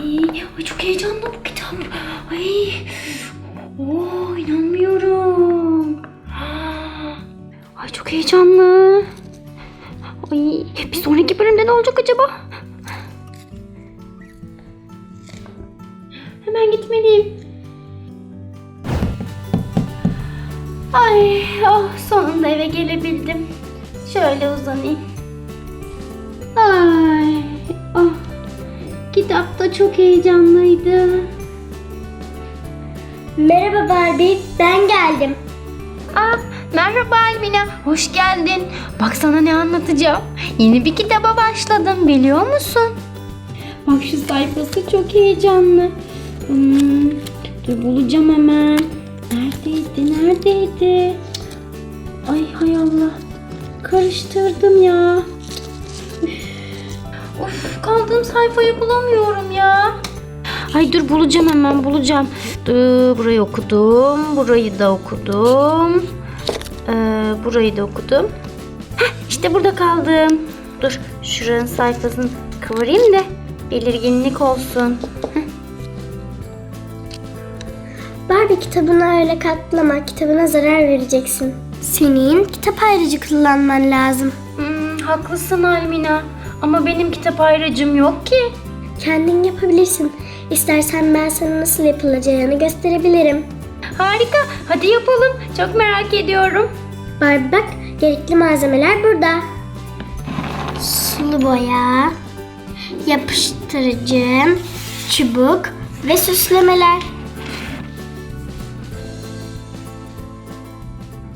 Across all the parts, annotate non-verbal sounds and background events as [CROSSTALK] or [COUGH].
Ay, çok heyecanlı bu kitap. Ay. Oo inanmıyorum. Ay çok heyecanlı. Ay bir sonraki bölümde ne olacak acaba? Hemen gitmeliyim. Ay oh sonunda eve gelebildim. Şöyle uzanayım. Ay oh kitap da çok heyecanlıydı. Merhaba Barbie, ben geldim. Aa, merhaba Almina, hoş geldin. Bak sana ne anlatacağım. Yeni bir kitaba başladım, biliyor musun? Bak şu sayfası çok heyecanlı. Hmm, dur bulacağım hemen. Neredeydi, neredeydi? Ay hay Allah. Karıştırdım ya. Of, kaldığım sayfayı bulamıyorum ya. Ay dur bulacağım hemen bulacağım. Dur, burayı okudum. Burayı da okudum. Ee, burayı da okudum. Heh, işte burada kaldım. Dur şuranın sayfasını kıvırayım da belirginlik olsun. Barbie kitabını öyle katlama, kitabına zarar vereceksin. Senin kitap ayrıcı kullanman lazım. Hmm, haklısın Almina. Ama benim kitap ayracım yok ki. Kendin yapabilirsin. İstersen ben sana nasıl yapılacağını gösterebilirim. Harika. Hadi yapalım. Çok merak ediyorum. Barbie bak, gerekli malzemeler burada. Sulu boya, yapıştırıcı, çubuk ve süslemeler.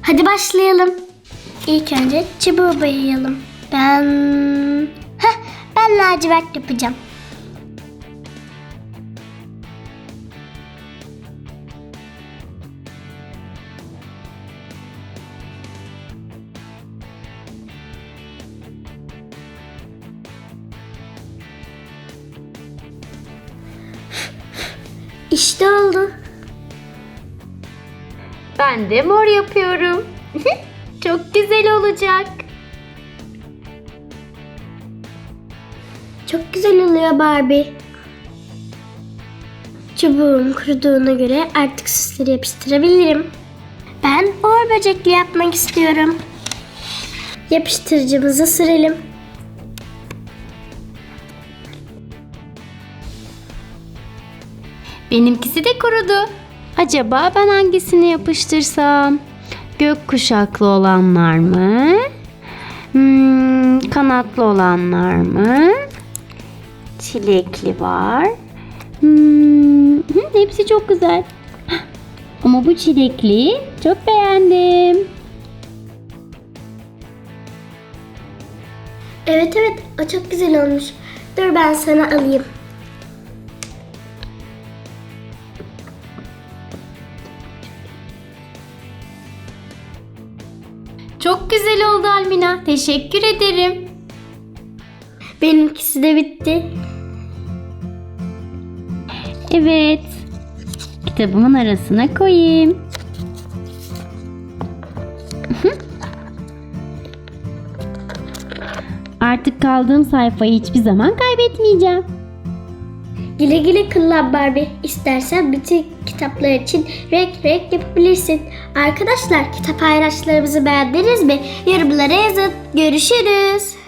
Hadi başlayalım. İlk önce çubuğu boyayalım. Ben... Ben lacivert yapacağım. İşte oldu. Ben de mor yapıyorum. [LAUGHS] Çok güzel olacak. Çok güzel oluyor Barbie. Çubuğum kuruduğuna göre artık süsleri yapıştırabilirim. Ben uğur böcekli yapmak istiyorum. Yapıştırıcımızı sürelim. Benimkisi de kurudu. Acaba ben hangisini yapıştırsam? Gök kuşaklı olanlar mı? Hmm, kanatlı olanlar mı? Çilekli var. Hmm, hepsi çok güzel. [GASPS] Ama bu çilekli çok beğendim. Evet evet o çok güzel olmuş. Dur ben sana alayım. Çok güzel oldu Almina. Teşekkür ederim. Benimkisi de bitti. Evet. Kitabımın arasına koyayım. Artık kaldığım sayfayı hiçbir zaman kaybetmeyeceğim. Güle güle kullan Barbie. İstersen bütün kitaplar için renk renk yapabilirsin. Arkadaşlar kitap paylaşlarımızı beğendiniz mi? Yorumlara yazın. Görüşürüz.